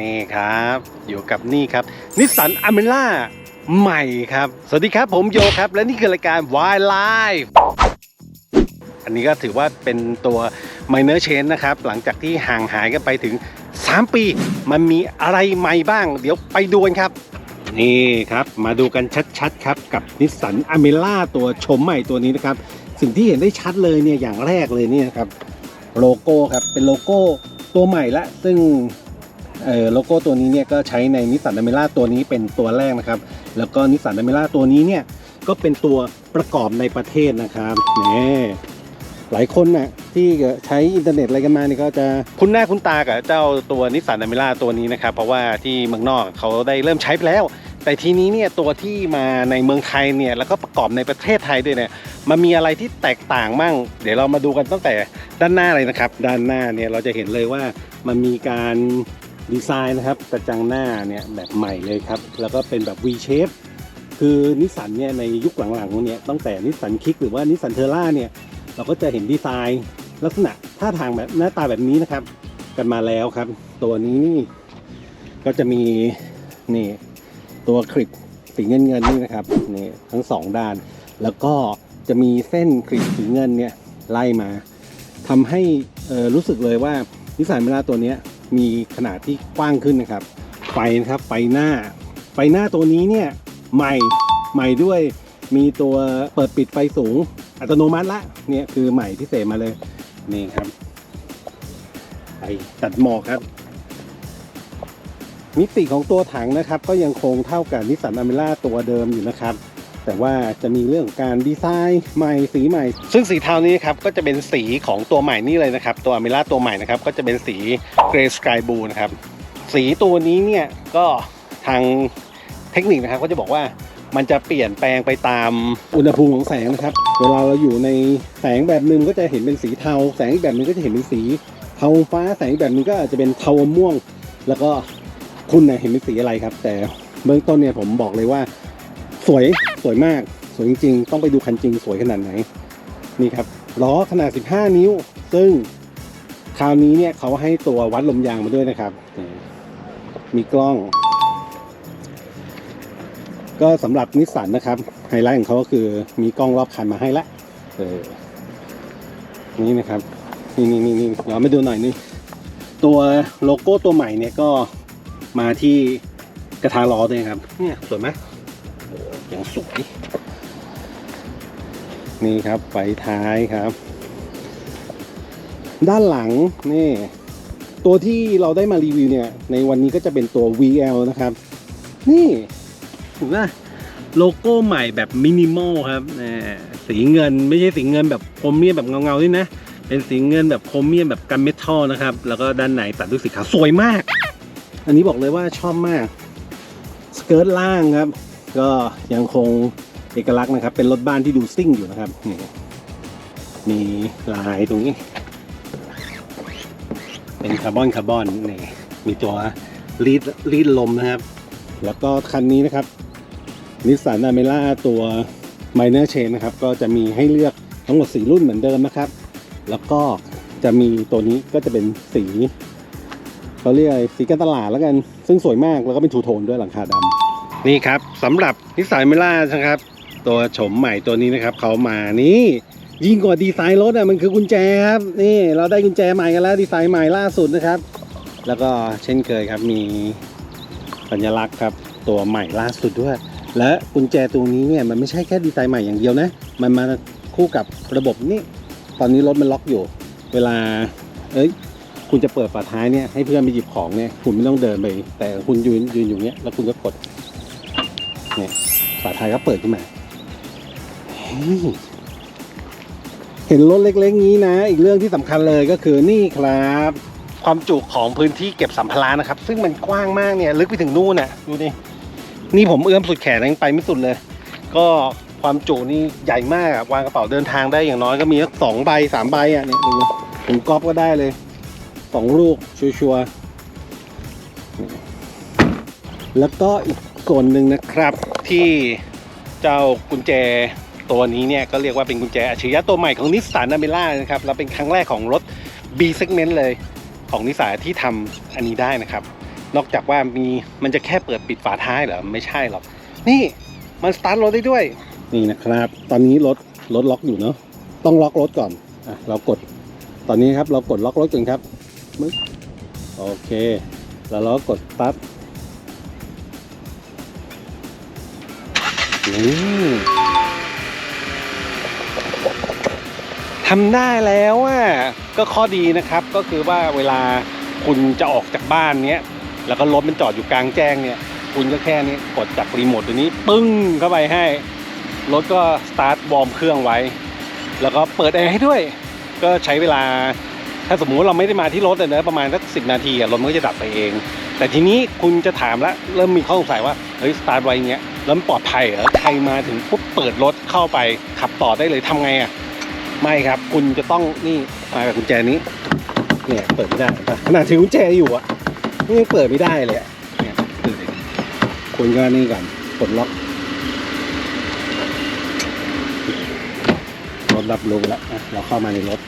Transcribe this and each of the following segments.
นี่ครับ อยู่กับนี่ครับนิสสันอเมร่าใหม่ครับ สวัสดีครับผมโยครับ และนี่คือรายการ Why Life อันนี้ก็ถือว่าเป็นตัว minor change นะครับ หลังจากที่ห่างหายกันไปถึง 3 ปี มันมีอะไรใหม่บ้าง เดี๋ยวไปดูกันครับ นี่ครับ มาดูกันชัดๆ ครับกับนิสสันอเมร่าตัวชมใหม่ตัวนี้นะครับ สิ่งที่เห็นได้ชัดเลยเนี่ยอย่างแรกเลยเนี่ยครับโลโก้ครับเป็นโลโก้ตัวใหม่ละ ซึ่ง เอ่อโลโก้ตัวนี้เนี่ยก็ใช้ในนิสสันอเมร่าตัวนี้เป็นตัวแรกนะครับ แล้วก็นิสสันอเมร่าตัวนี้เนี่ยก็เป็นตัวประกอบในประเทศนะครับนี่หลายคนน่ะที่ใช้อินเทอร์เน็ตอะไรกันมาเนี่ยก็จะคุ้นหน้าคุ้นตากับเจ้าตัวนิสสันอเมร่าตัวนี้นะครับ เพราะว่าที่เมืองนอกเขาได้เริ่มใช้ไปแล้ว แต่ทีนี้เนี่ยตัวที่มาในเมืองไทยเนี่ยแล้วก็ประกอบในประเทศไทยด้วยเนี่ยมันมีอะไรที่แตกต่างมั่ง เดี๋ยวเรามาดูกันตั้งแต่ด้านหน้าเลยนะครับ ด้านหน้าเนี่ยเราจะเห็นเลยว่ามันมีการ ดีไซน์นะครับกระจังหน้าเนี่ยแบบใหม่เลยครับ แล้วก็เป็นแบบ V shape คือนิสสันเนี่ยในยุคหลังๆเนี่ยตั้งแต่นิสสันคิกหรือว่านิสสันเทอร่าเนี่ยเราก็จะเห็นดีไซน์ ลักษณะท่าทางแบบหน้าตาแบบนี้นะครับ กันมาแล้วครับ ตัวนี้นี่ก็จะมีนี่ตัวคลิปสีเงินเงินนี่นะครับนี่ทั้งสองด้าน แล้วก็จะมีเส้นกรีดสีเงินเนี่ยไล่มาทำให้รู้สึกเลยว่านิสสันเมล่าตัวเนี้ย มีขนาดที่กว้างขึ้นนะครับ ไฟนะครับไฟหน้า ไฟหน้าตัวนี้เนี่ยใหม่ใหม่ด้วยมีตัวเปิดปิดไฟสูง อัตโนมัติละเนี่ยคือใหม่พิเศษมาเลยนี่ครับไฟตัดหมอกครับ มิติของตัวถังนะครับ ก็ยังคงเท่ากับนิสสันอเมร่าตัวเดิมอยู่นะครับ แต่ว่าจะมีเรื่องการดีไซน์ใหม่สีใหม่ ซึ่งสีเทานี้ครับก็จะเป็นสีของตัวใหม่นี่เลยนะครับ ตัวอเมร่าตัวใหม่นะครับก็จะเป็นสีเกรย์สกายบูนะครับสีตัวนี้เนี่ยก็ทางเทคนิคนะครับก็จะบอกว่ามันจะเปลี่ยนแปลงไปตามอุณหภูมิของแสงนะครับ เวลาเราอยู่ในแสงแบบหนึ่งก็จะเห็นเป็นสีเทา แสงอีกแบบหนึงก็จะเห็นเป็นสีเทาฟ้า แสงอีกแบบนึงก็อาจจะเป็นเทาอมม่วง แล้วก็คุณเนี่ยเห็นเป็นสีอะไรครับ แต่เบื้องต้นเนี่ยผมบอกเลยว่า สวยสวยมากสวยจริงๆ ต้องไปดูคันจริงสวยขนาดไหน นี่ครับล้อขนาด 15 นิ้ว ซึ่งคราวนี้เนี่ยเขาให้ตัววัดลมยางมาด้วยนะครับ มีกล้อง ก็สำหรับนิสสันนะครับไฮไลท์ของเขาก็คือมีกล้องรอบคันมาให้ละนี่นะครับ นี่นี่นี่นี่เรามาดูหน่อยนี่ตัวโลโก้ตัวใหม่เนี่ยก็มาที่กระทะล้อด้วยครับ เนี่ยสวยไหม ย่างสวย นี่ครับไฟท้ายครับ ด้านหลังนี่ตัวที่เราได้มารีวิวเนี่ย ในวันนี้ก็จะเป็นตัว VL นะครับ นี่ถูกไหมโลโก้ใหม่แบบมินิมอลครับนี่สีเงินไม่ใช่สีเงินแบบโครเมียมแบบเงาๆนี่นะ เป็นสีเงินแบบโครเมียมแบบกันเมทัลนะครับ แล้วก็ด้านในตัดด้วยสีขาวสวยมาก อันนี้บอกเลยว่าชอบมาก สเกิร์ตล่างครับ ก็ยังคงเอกลักษณ์นะครับ เป็นรถบ้านที่ดูซิ่งอยู่นะครับนี่มีลายตรงนี้ เป็นคาร์บอนคาร์บอนนี่มีตัวรีดรีดลมนะครับ แล้วก็คันนี้นะครับนิสสันอเมร่าตัว Minor Chain นะครับ ก็จะมีให้เลือกทั้งหมด 4 รุ่นเหมือนเดิมนะครับ แล้วก็จะมีตัวนี้ก็จะเป็นสีเขาเรียกสีการตลาดแล้วกัน ซึ่งสวยมากแล้วก็เป็นทูโทนด้วยหลังคาดำ นี่ครับสำหรับนิสสันเมล่านะครับ ตัวโฉมใหม่ตัวนี้นะครับเขามานี่ยิ่งกว่าดีไซน์รถอะมันคือกุญแจครับนี่เราได้กุญแจใหม่กันแล้วดีไซน์ใหม่ล่าสุดนะครับ แล้วก็เช่นเคยครับมีสัญลักษณ์ครับตัวใหม่ล่าสุดด้วย และกุญแจตัวนี้เนี่ยมันไม่ใช่แค่ดีไซน์ใหม่อย่างเดียวนะมันมาคู่กับระบบนี่ตอนนี้รถมันล็อกอยู่ เวลาเอ้ยคุณจะเปิดฝาท้ายเนี่ยให้เพื่อนไปหยิบของเนี่ยคุณไม่ต้องเดินไป แต่คุณยืนยืนอยู่เนี้ยแล้วคุณก็กด เนี่ยฝาท้ายก็เปิดขึ้นมาเห็นรถเล็กๆนี้นะ อีกเรื่องที่สำคัญเลยก็คือนี่ครับ ความจุของพื้นที่เก็บสัมภาระนะครับ ซึ่งมันกว้างมากเนี่ย ลึกไปถึงนู่นน่ะ ดูดินี่ผมเอื้อมสุดแขนยังไปไม่สุดเลย ก็ความจุนี่ใหญ่มากวางกระเป๋าเดินทางได้อย่างน้อยก็มีสักสองใบสามใบอะเนี่ยดูถึงก๊อปก็ได้เลยสองลูกชัวร์ๆแล้วก็อีก ส่วนหนึ่งนะครับที่เจ้ากุญแจตัวนี้เนี่ยก็เรียกว่าเป็นกุญแจอัจฉริยะตัวใหม่ของนิสสันอเมร่านะครับแล้วเป็นครั้งแรกของรถ B segment เลยของนิสสันที่ทำอันนี้ได้นะครับ นอกจากว่ามีมันจะแค่เปิดปิดฝาท้ายเหรอไม่ใช่หรอก นี่มันสตาร์ทรถได้ด้วยนี่นะครับ ตอนนี้รถรถล็อกอยู่เนาะต้องล็อกรถก่อนอะเรากดตอนนี้ครับเรากดล็อกรถกันครับมึ๊บโอเค แล้วเราก็กดสตาร์ท ทำได้แล้วอะก็ข้อดีนะครับก็คือว่าเวลาคุณจะออกจากบ้านเนี้ยแล้วก็รถมันจอดอยู่กลางแจ้งเนี่ย คุณก็แค่นี้กดจากรีโมทตัวนี้ ปึ้งเข้าไปให้ รถก็สตาร์ทวอร์มเครื่องไว้ แล้วก็เปิดแอร์ให้ด้วย ก็ใช้เวลา ถ้าสมมุติเราไม่ได้มาที่รถเนอะประมาณสักสินาทีรถมันก็จะดับไปเอง แต่ทีนี้คุณจะถามแล้วเริ่มมีข้อสงสัยว่าเฮ้ยสตาร์ทไว้อย่างเงี้ย แล้วมันปลอดภัยเหรอใครมาถึงปุ๊บเปิดรถเข้าไปขับต่อได้เลยทำไงอะไม่ครับ คุณจะต้องนี่มากับกุญแจนี้เนี่ยเปิดไม่ได้ขนาดถือกุญแจอยู่อะนี่ยังเปิดไม่ได้เลยเนี่ยคุณก็นี่ก่อนกดล็อกรถรับรู้แล้วอะเราเข้ามาในรถ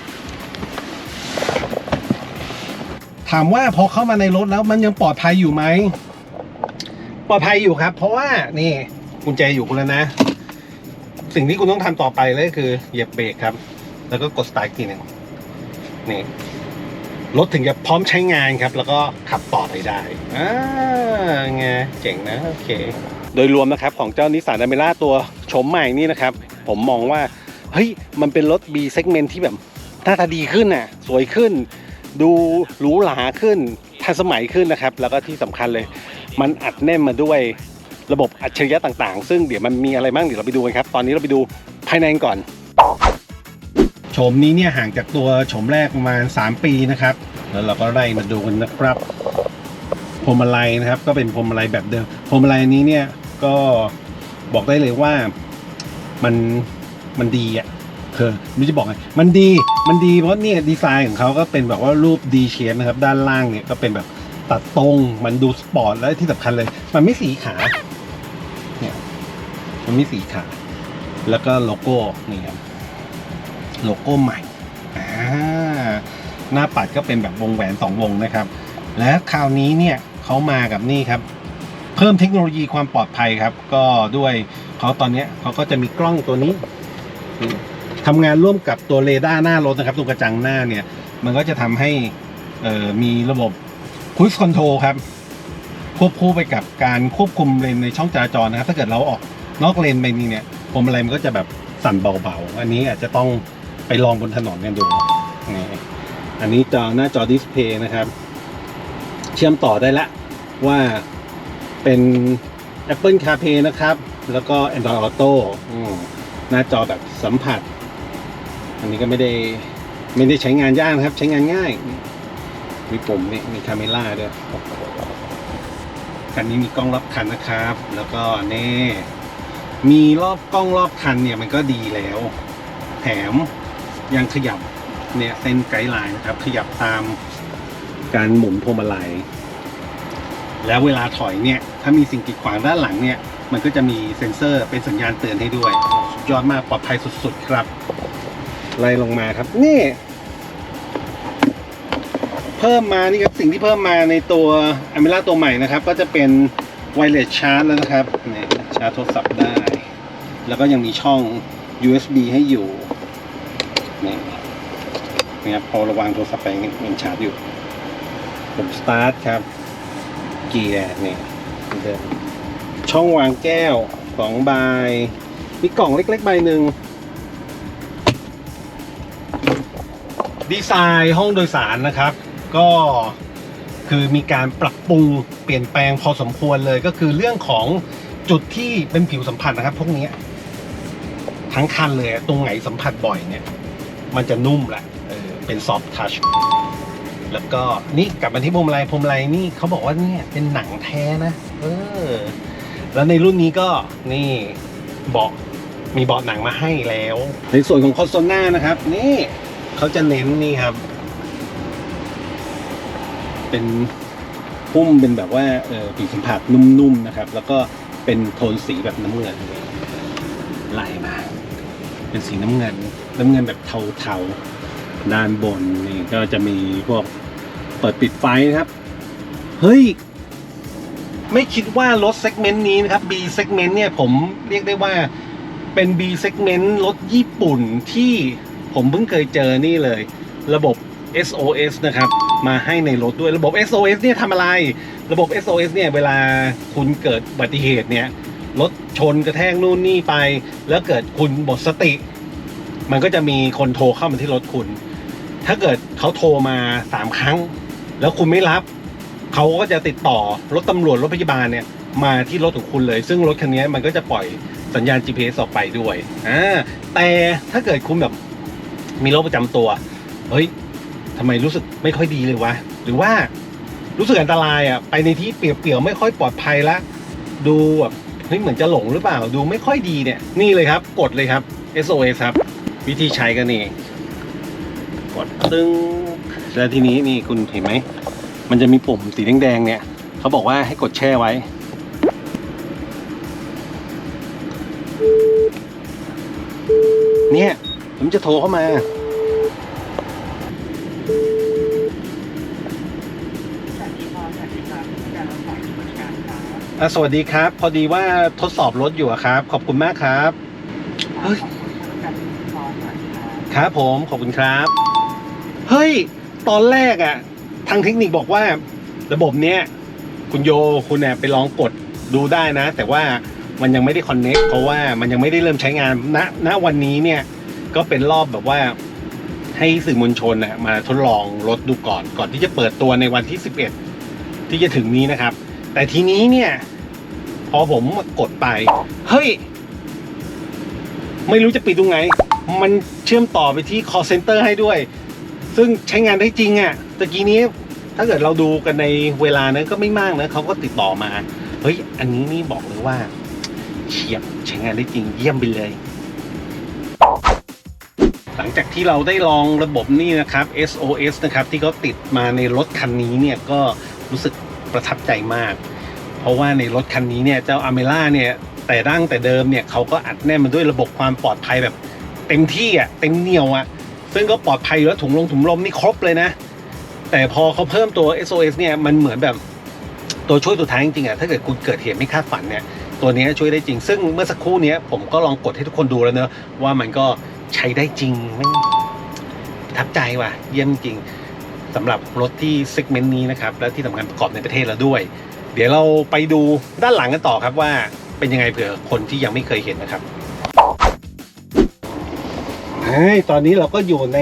ถามว่าพอเข้ามาในรถแล้วมันยังปลอดภัยอยู่ไหม ปลอดภัยอยู่ครับ เพราะว่านี่กุญแจอยู่คุณแล้วนะ สิ่งที่คุณต้องทำต่อไปเลยคือเหยียบเบรกครับ แล้วก็กดสตาร์ทอีกทีหนึ่งนี่รถถึงจะพร้อมใช้งานครับ แล้วก็ขับต่อไปได้อ่าไงเจ๋งนะโอเค โดยรวมนะครับของเจ้านิสสันอเมร่าตัวโฉมใหม่นี่นะครับ ผมมองว่า เฮ้ย มันเป็นรถ B segment ที่แบบหน้าตาดีขึ้นน่ะ สวยขึ้น ดูหรูหราขึ้น ทันสมัยขึ้นนะครับ แล้วก็ที่สำคัญเลย มันอัดแน่นมาด้วยระบบอัจฉริยะต่างๆ ซึ่งเดี๋ยวมันมีอะไรบ้างเดี๋ยวเราไปดูกันครับ ตอนนี้เราไปดูภายในก่อนโฉมนี้เนี่ยห่างจากตัวโฉมแรกประมาณ 3 ปีนะครับ แล้วเราก็ไล่มาดูกันนะครับพวงมาลัยนะครับ ก็เป็นพวงมาลัยแบบเดิมพวงมาลัยนนี้เนี่ยก็บอกได้เลยว่ามันมันดีอะ คือไม่จะบอกไงมันดีมันดีเพราะเนี่ยดีไซน์ของเขาก็เป็นแบบว่ารูปดีเชนนะครับ ด้านล่างเนี่ยก็เป็นแบบตัดตรงมันดูสปอร์ตและที่สำคัญเลย มันไม่สีขาเนี่ยมันไม่สีขาแล้วก็โลโก้นี่ครับโลโก้ใหม่อ่าหน้าปัดก็เป็นแบบวงแหวนสองวงนะครับ และคราวนี้เนี่ยเขามากับนี่ครับ เพิ่มเทคโนโลยีความปลอดภัยครับ ก็ด้วยเขาตอนนี้เขาก็จะมีกล้องตัวนี้ ทำงานร่วมกับตัวเรดาร์หน้ารถนะครับตัวกระจังหน้าเนี่ย มันก็จะทำให้มีระบบคุ i คอนโทรครับ ควบคู่ไปกับการควบคุมเลนในช่องจราจรนะครับ ถ้าเกิดเราออกนอกเลนไปนี่เนี่ยพวงมาลัยมันก็จะแบบสั่นเบาๆ อันนี้อาจจะต้องไปลองบนถนนกันดูนี่อันนี้จอหน้าจอดิสเพย์นะครับ เชื่อมต่อได้ละว่าเป็น Apple CarPlay นะครับ แล้วก็ Android Auto หน้าจอแบบสัมผัส อันนี้ก็ไม่ได้ไม่ได้ใช้งานยากนะครับ ใช้งานง่าย มีปุ่มนี่มีคาเมล่าด้วยคันนี้มีกล้องรอบคันนะครับ แล้วก็นี่มีรอบกล้องรอบคันเนี่ยมันก็ดีแล้ว แถมยังขยับเนี่ยเส้นไกด์ไลน์นะครับ ขยับตามการหมุนพวงมาลัยแล้วเวลาถอยเนี่ย ถ้ามีสิ่งกีดขวางด้านหลังเนี่ย มันก็จะมีเซ็นเซอร์เป็นสัญญาณเตือนให้ด้วย สุดยอดมากปลอดภัยสุด ๆ ครับ ไล่ลงมาครับ นี่ เพิ่มมานี่ครับสิ่งที่เพิ่มมาในตัว a m e r a ตัวใหม่นะครับ ก็จะเป็นไวเลสชาร์จแล้วนะครับนี่ชาร์จโทรศัพท์ได้ แล้วก็ยังมีช่อง USB ให้อยู่นี่นี่ครับพอระวางโทรศัพท์ไปยังชาร์จอยู่ผมสตาร์ทครับ เกียร์นี่เหมือนเดิมช่องวางแก้วสองใบมีกล่องเล็กๆใบหนึ่ง ดีไซน์ห้องโดยสารนะครับ ก็คือมีการปรับปรุงเปลี่ยนแปลงพอสมควรเลยก็คือเรื่องของจุดที่เป็นผิวสัมผัสนะครับ พวกนี้ทั้งคันเลยตรงไหนสัมผัสบ่อยเนี่ย มันจะนุ่มแหละเออเป็นซอฟท์ทัชแล้วก็นี่กลับมาที่พวงมาลัยพวงมาลัยนี่เขาบอกว่าเนี่ยเป็นหนังแท้นะเออ แล้วในรุ่นนี้ก็นี่เบาะมีเบาะหนังมาให้แล้ว ในส่วนของคอนโซลหน้านะครับ นี่ เขาจะเน้นนี่ครับ เป็นพุ่มเป็นแบบว่าเออปีกสัมผัสนุ่มๆนะครับ แล้วก็เป็นโทนสีแบบน้ำเงินไล่มาเป็นสีน้ำเงิน น้ำเงินแบบเทาๆด้านบนนี่ก็จะมีพวกเปิดปิดไฟนะครับ เฮ้ย ไม่คิดว่ารถเซกเมนต์นี้นะครับ B segment เนี่ยผมเรียกได้ว่าเป็น B segment รถญี่ปุ่นที่ ผมเพิ่งเคยเจอนี่เลย ระบบ SOS นะครับ มาให้ในรถด้วยระบบ SOS เนี่ยทำอะไร ระบบ SOS เนี่ยเวลาคุณเกิดอุบัติเหตุเนี่ยรถชนกระแทกนู่นนี่ไป แล้วเกิดคุณหมดสติ มันก็จะมีคนโทรเข้ามาที่รถคุณ ถ้าเกิดเขาโทรมาสามครั้ง แล้วคุณไม่รับ เขาก็จะติดต่อรถตำรวจรถพยาบาลเนี่ยมาที่รถของคุณเลย ซึ่งรถคันนี้มันก็จะปล่อยสัญญาณ GPS ออกไปด้วยอ่าแต่ถ้าเกิดคุณแบบ มีโรคประจำตัว เฮ้ยทำไมรู้สึกไม่ค่อยดีเลยวะ หรือว่ารู้สึกอันตรายอะ ไปในที่เปี่ยวๆไม่ค่อยปลอดภัยละ ดูแบบเฮ้ยเหมือนจะหลงหรือเปล่า ดูไม่ค่อยดีเนี่ย นี่เลยครับ กดเลยครับ SOS ครับ วิธีใช้ก็นี่ กดตึ้งแล้วทีนี้นี่คุณเห็นไหม มันจะมีปุ่มสีแดงๆเนี่ย เขาบอกว่าให้กดแช่ไว้ เนี่ย ผมจะโทรเข้ามาอะสวัสดีครับ พอดีว่าทดสอบรถอยู่อะครับ ขอบคุณมากครับเฮ้ยครับผมขอบคุณครับ เฮ้ย ตอนแรกอะทางเทคนิคบอกว่า ระบบเนี้ย คุณโยคุณเนี่ยไปลองกดดูได้นะ แต่ว่ามันยังไม่ได้คอนเน็กเพราะว่ามันยังไม่ได้เริ่มใช้งานณณวันนี้เนี่ย ก็เป็นรอบแบบว่าให้สื่อมวลชนนะมาทดลองรถดูก่อนก่อนที่จะเปิดตัวในวันที่ 11 ที่จะถึงนี้นะครับ แต่ทีนี้เนี่ย พอผมกดไป เฮ้ย ไม่รู้จะปิดตรงไหน มันเชื่อมต่อไปที่ call center ให้ด้วย ซึ่งใช้งานได้จริงอะ่ะตะกี้นี้ถ้าเกิดเราดูกันในเวลานั้นก็ไม่มากนะเขาก็ติดต่อมา เฮ้ย อันนี้นี่บอกเลยว่าเฉียบใช้งานได้จริงเยี่ยมไปเลย หลังจากที่เราได้ลองระบบนี่นะครับ SOS นะครับที่เขาติดมาในรถคันนี้เนี่ยก็รู้สึกประทับใจมาก เพราะว่าในรถคันนี้เนี่ยเจ้าอเมล่าเนี่ยแต่ดั้งแต่เดิมเนี่ยเขาก็อัดแน่นมาด้วยระบบความปลอดภัยแบบเต็มที่อะเต็มเหนียวอะซึ่งก็ปลอดภัยอยู่แล้วถุงลมถุงลมนี่ครบเลยนะ แต่พอเขาเพิ่มตัว SOS เนี่ยมันเหมือนแบบตัวช่วยตัวท้ายจริงๆอะถ้าเกิดคุณเกิดเหตุไม่คาดฝันเนี่ยตัวนี้ช่วยได้จริง ซึ่งเมื่อสักครู่นี้ผมก็ลองกดให้ทุกคนดูแล้วเนอะว่ามันก็ ใช้ได้จริงไม่งประทับใจว่ะ เยี่ยมจริงสำหรับรถที่เซกเมนต์นี้นะครับ และที่สำคัญประกอบในประเทศเราด้วย เดี๋ยวเราไปดูด้านหลังกันต่อครับว่าเป็นยังไงเผื่อคนที่ยังไม่เคยเห็นนะครับตอนนี้เราก็อยู่ใน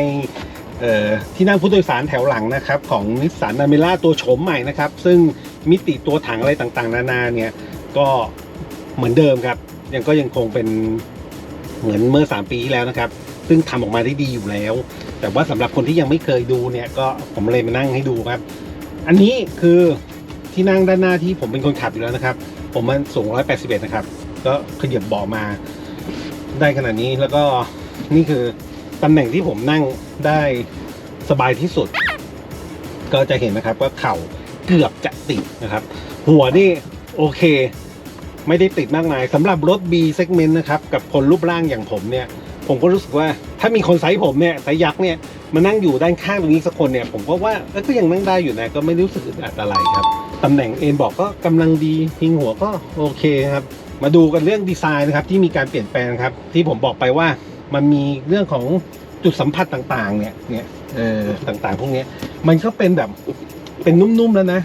ที่นั่งผู้โดยสารแถวหลังนะครับ ของนิสสันอเมร่าตัวโฉมใหม่นะครับ ซึ่งมิติตัวถังอะไรต่างๆ นานาเนี่ย ก็เหมือนเดิมครับ ยังก็ยังคงเป็น เหมือนเมื่อ 3 ปีที่แล้วนะครับ ซึ่งทำออกมาได้ดีอยู่แล้ว แต่ว่าสำหรับคนที่ยังไม่เคยดูเนี่ยก็ผมเลยมานั่งให้ดูครับ อันนี้คือที่นั่งด้านหน้าที่ผมเป็นคนขับอยู่แล้วนะครับ ผมมันสูง 181 นะครับ ก็ขยับเบาะมาได้ขนาดนี้แล้วก็นี่คือตำแหน่งที่ผมนั่งได้สบายที่สุด ก็จะเห็นนะครับว่าเข่าเกือบจะติดนะครับ หัวนี่โอเค ไม่ได้ติดมากมายสำหรับรถ B segment นะครับ กับคนรูปร่างอย่างผมเนี่ย ผมก็รู้สึกว่าถ้ามีคนไซส์ผมเนี่ยไซส์ยักษ์เนี่ยมานั่งอยู่ด้านข้างตรงนี้สักคนเนี่ย ผมก็ว่าก็ยังนั่งได้อยู่นะก็ไม่รู้สึกอึดอัดอะไรครับตำแหน่งเอ็นบอกก็กำลังดีพิงหัวก็โอเคครับ มาดูกันเรื่องดีไซน์นะครับที่มีการเปลี่ยนแปลงครับ ที่ผมบอกไปว่ามันมีเรื่องของจุดสัมผัสต่างๆ เนี่ยเนี่ยเออต่างๆ พวกนี้มันก็เป็นแบบเป็นนุ่มๆแล้วนะ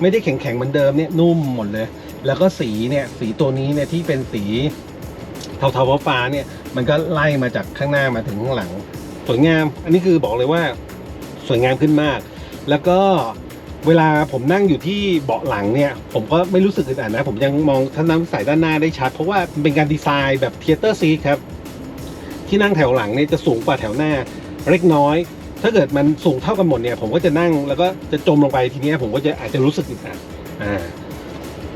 ไม่ได้แข็งๆเหมือนเดิมเนี่ยนุ่มหมดเลย แล้วก็สีเนี่ยสีตัวนี้เนี่ยที่เป็นสีเทาๆฟ้าเนี่ยมันก็ไล่มาจากข้างหน้ามาถึงข้างหลัง สวยงาม อันนี้คือบอกเลยว่าสวยงามขึ้นมาก แล้วก็เวลาผมนั่งอยู่ที่เบาะหลังเนี่ย ผมก็ไม่รู้สึกอึดอัดนะ ผมยังมองท่านน้ำใสด้านหน้าได้ชัด เพราะว่าเป็นการดีไซน์แบบเทเตอร์ซีครับ ที่นั่งแถวหลังเนี่ยจะสูงกว่าแถวหน้าเล็กน้อย ถ้าเกิดมันสูงเท่ากันหมดเนี่ย ผมก็จะนั่งแล้วก็จะจมลงไปทีนี้ผมก็จะอาจจะรู้สึกอึดอัดอ่า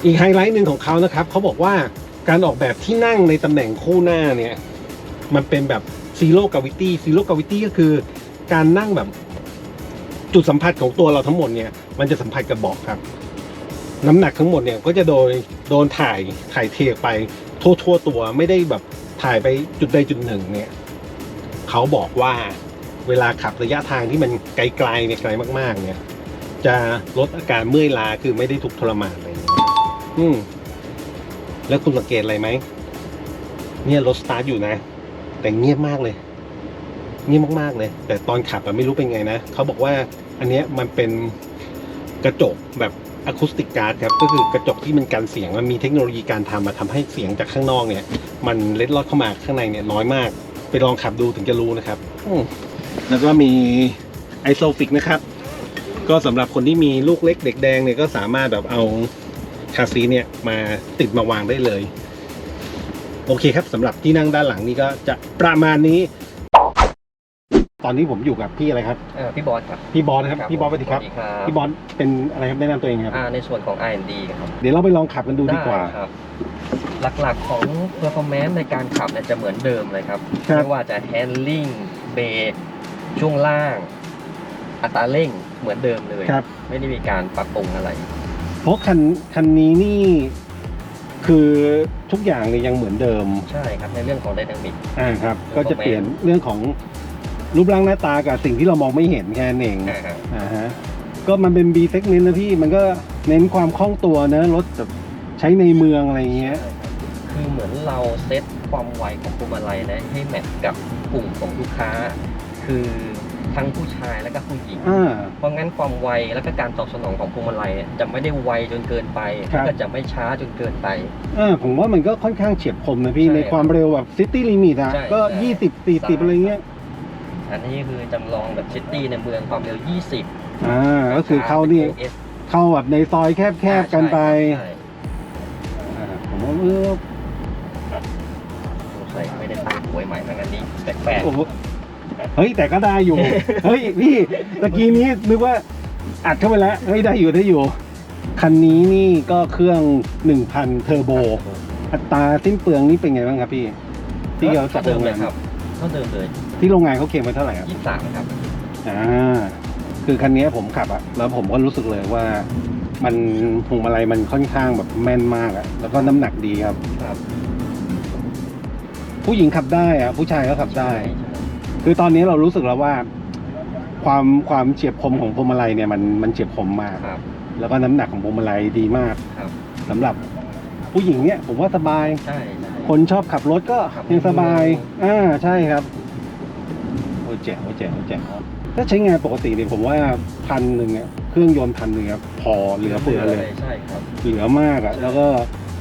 อีกไฮไลท์หนึ่งของเขานะครับเขาบอกว่าการออกแบบที่นั่งในตำแหน่งคู่หน้าเนี่ย มันเป็นแบบซีโร่กาวิตี้ซีโร่กาวิตี้ก็คือการนั่งแบบจุดสัมผัสของตัวเราทั้งหมดเนี่ย มันจะสัมผัสกับเบาะครับ น้ำหนักทั้งหมดเนี่ยก็จะโดยโดนถ่ายถ่ายเทไปทั่วทั่วตัวไม่ได้แบบถ่ายไปจุดใดจุดหนึ่งเนี่ยเขาบอกว่าเวลาขับระยะทางที่มันไกลๆเนี่ยไกลมากๆ เนี่ย จะลดอาการเมื่อยล้าคือไม่ได้ถูกทรมาน อืมแล้วคุณสังเกตอะไรไหม เนี่ยรถสตาร์ทอยู่นะ แต่เงียบมากเลย เงียบมากๆเลย แต่ตอนขับอะไม่รู้เป็นไงนะ เขาบอกว่าอันเนี้ยมันเป็นกระจกแบบอะคูสติกการ์ดครับ ก็คือกระจกที่มันกันเสียง มันมีเทคโนโลยีการทำมาทำให้เสียงจากข้างนอกเนี่ย มันเล็ดลอดเข้ามาข้างในเนี่ยน้อยมาก ไปลองขับดูถึงจะรู้นะครับแล้วก็มีไอโซฟิกนะครับ ก็สำหรับคนที่มีลูกเล็กเด็กแดงเนี่ยก็สามารถแบบเอา คาซีเนี่ยมาติดมาวางได้เลย โอเคครับสำหรับที่นั่งด้านหลังนี่ก็จะประมาณนี้ ตอนนี้ผมอยู่กับพี่อะไรครับ เอ่อพี่บอสครับพี่บอสนะครับพี่บอสสวัสดีครับสวัสดีครับ พี่บอสเป็นอะไรครับแนะนำตัวเองครับ อ่าในส่วนของ R&D ครับเดี๋ยวเราไปลองขับกันดูดีกว่า ไครับ หลักๆของ performance ในการขับเนี่ยจะเหมือนเดิมเลยครับครับ ไม่ว่าจะ handling เบรกช่วงล่าง อัตราเร่งเหมือนเดิมเลย ครับ ไม่ได้มีการปรับปรุงอะไรเพ ราะคันคันนี้นี่คือทุกอย่างเนี่ยยังเหมือนเดิมใช่ครับในเรื่องของ dynamic อ่าครับ ก็จะเปลี่ยนเรื่องของรูปร่างหน้าตากับสิ่งที่เรามองไม่เห็นแค่นั้นเองอ่าฮะอ่าฮะก็มันเป็น B segment นะพี่มันก็เน้นความคล่องตัวนะรถแบบใช้ในเมืองอะไรอย่างเงี้ยใช่ครับคือเหมือนเราเซตความไวของพวงมาลัยนะให้แมทกับกลุ่มของลูกค้า คือ ทั้งผู้ชายและก็ผู้หญิง อ่า เพราะงั้นความไวและก็การตอบสนองของพวงมาลัยเนี่ยจะไม่ได้ไวจนเกินไปครับก็จะไม่ช้าจนเกินไปอ่าผมว่ามันก็ค่อนข้างเฉียบคมนะพี่ใช่ในความเร็วแบบซิตี้ลิมิตอะ ใช่ก็ ใช่ยี่สิบสี่สิบอะไรเงี้ย อันนี้คือจำลองแบบซิตี้ในเมืองความเร็ว 20อ่า ก็คือเข้านี่เอสเข้าแบบในซอยแคบๆกันไปใช่อ่าผมว่าเออสงสัยไม่ได้ตั้งหวยใหม่เหมือนกันนี้แปลกโอ้โห เฮ้ยแต่ก็ได้อยู่ เฮ้ยพี่ตะกี้นี้นึกว่าอัดเข้าไปแล้วเฮ้ยได้อยู่ได้อยู่ คันนี้นี่ก็เครื่อง 1,000 เทอร์โบๆอัตราสิ้นเปลืองนี่เป็นไงบ้างครับพี่ ที่เราจัดเท่าเดิโรมงเลงายนครับเท่าเดิมเลยที่โรงงานเขาเขียนไว้เท่าไหร่ครับ23ครับ อ่าคือคันนี้ผมขับอะแล้วผมก็รู้สึกเลยว่ามันพวงมาลัยมันค่อนข้างแบบแม่นมากอะแล้วก็น้ำหนักดีครับ ครับ ผู้หญิงขับได้อะผู้ชายก็ขับได้ ใช่ คือตอนนี้เรารู้สึกแล้วว่า ความความเฉียบคมของพวงมาลัยเนี่ยมันมันเฉียบคมมาก ครับ แล้วก็น้ำหนักของพวงมาลัยดีมากครับ สำหรับผู้หญิงเนี่ยผมว่าสบาย ใช่ใช่คนชอบขับรถก็ขับยังสบายอืมอ่า ใช่ครับ โอ้ยแจ๋วแจ๋วแจ๋วถ้าใช้งานปกติเนี่ยผมว่าพันหนึ่งเนี่ยเครื่องยนต์พันหนึ่งเนี่ยพอเหลือเฟือเลย ใช่ครับ เหลือมากอะแล้วก็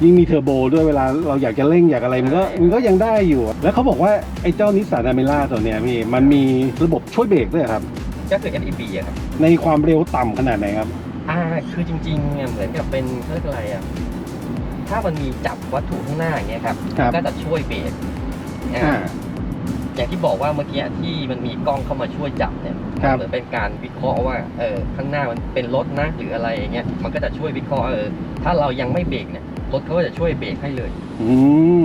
ยิ่งมีเทอร์โบด้วยเวลาเราอยากจะเร่งอยากอะไรมันก็ใช่มันก็ยังได้อยู่ แล้วเขาบอกว่าไอ้เจ้านิสสันอเมร่าตัวเนี้ยพี่มันมีระบบช่วยเบรกด้วยครับ ก็คือ NEB อะครับ ในความเร็วต่ำขนาดไหนครับ อ่า คือจริงๆเนี่ยเหมือนกับเป็นเขาเรียกอะไรอะ ถ้ามันมีจับวัตถุข้างหน้าอย่างเงี้ยครับ ครับ ก็จะช่วยเบรกอ่า อ่า อย่างที่บอกว่าเมื่อกี้ที่มันมีกล้องเข้ามาช่วยจับเนี่ยครับ เหมือนเป็นการวิเคราะห์ว่าเออข้างหน้ามันเป็นรถนะหรืออะไรอย่างเงี้ยมันก็จะช่วยวิเคราะห์เออถ้าเรายังไม่เบรกเนี่ย รถเขาก็จะช่วยเบรกให้เลย อืม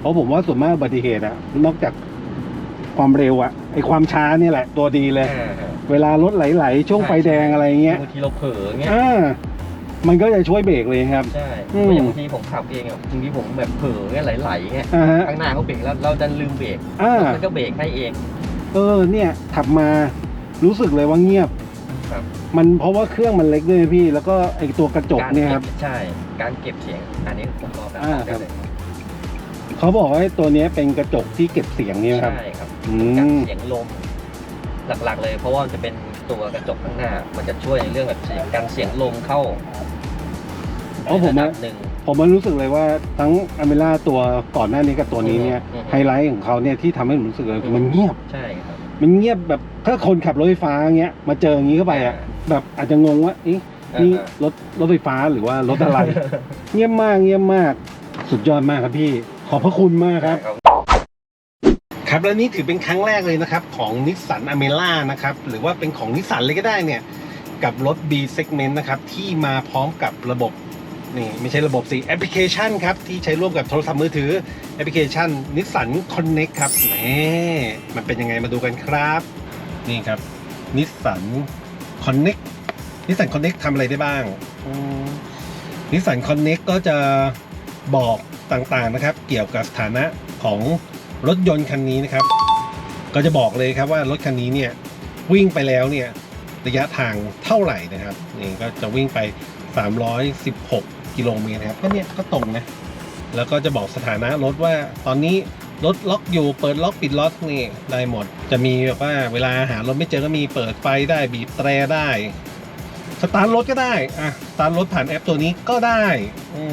เพราะผมว่าส่วนมากอุบัติเหตุอะนอกจากความเร็วอะไอความช้านี่แหละ ตัวดีเลยอ่าเวลารถไหลๆช่วงไฟแดงอะไรเงี้ยบางทีเราเผลอเงี้ยอ่ามันก็จะช่วยเบรกเลยครับ ใช่อืมเพราะอย่างบางทีผมขับเองอะบางทีผมแบบเผลอเงี้ยไหลๆเงี้ยอ่าฮะข้างหน้าเขาเบรกแล้วเราดันลืมเบรกอ่ามันก็เบรกให้เอง เออเนี่ยขับมารู้สึกเลยว่าเงียบครับ มันเพราะว่าเครื่องมันเล็กด้วยพี่ แล้วก็ไอตัวกระจกเนี่ยครับ ใช่ การเก็บเสียง อันนี้ผมรอบแล้วอ่าครับได้เลยเขาบอกว่าตัวเนี้ยเป็นกระจกที่เก็บเสียงเนี่ยครับ ใช่ครับอืการม เสียงลม หลักๆ เลย เพราะว่ามันจะเป็นตัวกระจกข้างหน้า มันจะช่วยในเรื่องแบบเสียงการเสียงลมเข้าเพราะผมในอะระดับหนึ่ง ผมมันรู้สึกเลยว่าทั้งอเมร่าตัวก่อนหน้านี้กับตัวนี้เนี่ยอืม ไฮไลท์ของเขาเนี่ยที่ทำให้ผมรู้สึกเลยคือมันเงียบ ใช่ครับมันเงียบแบบถ้าคนขับรถไฟฟ้าเงี้ยมาเจออย่างนี้เข้าไปอะ แบบอาจจะงงว่าเอ๊ะนี่อ่า รถรถไฟฟ้าหรือว่ารถอะไร เงียบมากเงียบมาก สุดยอดมากครับพี่ ขอบพระคุณมากครับ ครับและนี่ถือเป็นครั้งแรกเลยนะครับ ของนิสสันอเมร่านะครับ หรือว่าเป็นของนิสสันเลยก็ได้เนี่ย กับรถ B segment นะครับ ที่มาพร้อมกับระบบ นี่ไม่ใช่ระบบสิแอปพลิเคชันครับ ที่ใช้ร่วมกับโทรศัพท์มือถือ แอปพลิเคชันนิสสัน Connect ครับแหมมันเป็นยังไงมาดูกันครับ นี่ครับนิสสัน Connect นิสสัน Connect ทำอะไรได้บ้างนิสสัน Connect ก็จะบอกต่างๆนะครับ เกี่ยวกับสถานะของรถยนต์คันนี้นะครับ ก็จะบอกเลยครับว่ารถคันนี้เนี่ยวิ่งไปแล้วเนี่ยระยะทางเท่าไหร่นะครับนี่ก็จะวิ่งไป 316 กิโลเมตรนะครับก็เนี่ยก็ตรงนะแล้วก็จะบอกสถานะรถว่าตอนนี้ รถล็อกอยู่เปิดล็อกปิดล็อกนี่ได้หมด จะมีแบบว่าเวลาหารถไม่เจอก็มีเปิดไฟได้บีบแตรได้สตาร์ทรถก็ได้อะสตาร์ทรถผ่านแอปตัวนี้ก็ได้อื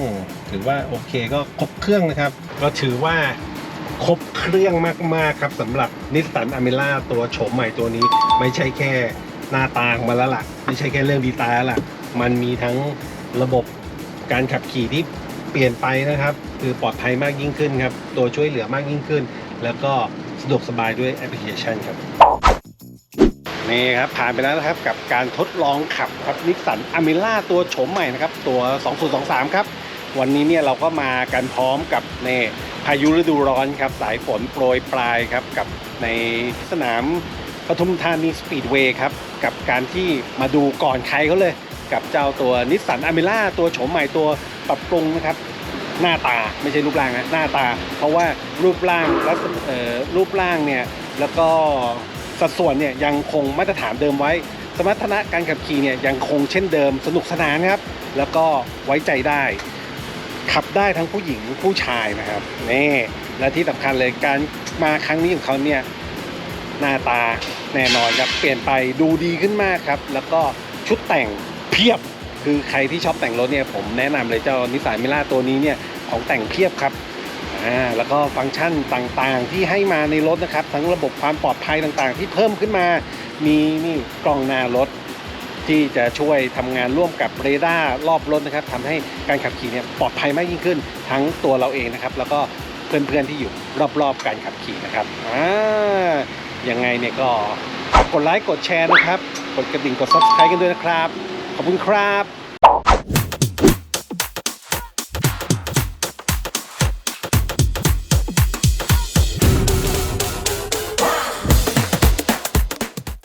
ถือว่าโอเคก็ครบเครื่องนะครับ ก็ถือว่าครบเครื่องมากๆครับสำหรับนิสสันอเมร่าตัวโฉมใหม่ตัวนี้ ไม่ใช่แค่หน้าตาของมันแล้วล่ะ ไม่ใช่แค่เรื่องดีไซน์แล้วล่ะ มันมีทั้งระบบการขับขี่ที่ เปลี่ยนไปนะครับ คือปลอดภัยมากยิ่งขึ้นครับ ตัวช่วยเหลือมากยิ่งขึ้น แล้วก็สะดวกสบายด้วยแอปพลิเคชันครับนี่ครับผ่านไปแล้วนะครับกับการทดลองขับครับนิสสันอเมร่าตัวโฉมใหม่นะครับตัว 2023 ครับ วันนี้เนี่ยเราก็มากันพร้อมกับในพายุฤดูร้อนครับสายฝนโปรยปลายครับกับในสนามปทุมธานีสปีดเวย์ครับกับการที่มาดูก่อนใครเขาเลย กับเจ้าตัวนิสสันอเมร่าตัวโฉมใหม่ตัว ปรับปรุงนะครับ หน้าตาไม่ใช่รูปร่างนะหน้าตา เพราะว่ารูปร่างและรูปร่างเนี่ยแล้วก็สัดส่วนเนี่ยยังคงมาตรฐานเดิมไว้ สมรรถนะการขับขี่เนี่ยยังคงเช่นเดิมสนุกสนานครับ แล้วก็ไว้ใจได้ ขับได้ทั้งผู้หญิงผู้ชายนะครับนี่และที่สำคัญเลยการมาครั้งนี้ของเขาเนี่ยหน้าตาแน่นอนครับเปลี่ยนไปดูดีขึ้นมากครับ แล้วก็ชุดแต่งเพียบ คือใครที่ชอบแต่งรถเนี่ยผมแนะนำเลยเจ้านิสสันมิล่าตัวนี้เนี่ยของแต่งเพียบครับอ่าแล้วก็ฟังก์ชันต่างๆที่ให้มาในรถนะครับ ทั้งระบบความปลอดภัยต่างๆ ที่เพิ่มขึ้นมา มีนี่กล้องหน้ารถที่จะช่วยทำงานร่วมกับเรดาร์รอบรถนะครับทำให้การขับขี่เนี่ยปลอดภัยมากยิ่งขึ้น ทั้งตัวเราเองนะครับ แล้วก็เพื่อนๆที่อยู่รอบๆการขับขี่นะครับอ่ายังไงเนี่ยก็กกดไลค์กดแชร์นะครับ กดกระดิ่งกด subscribe กันด้วยนะครับ ขอบคุณครับ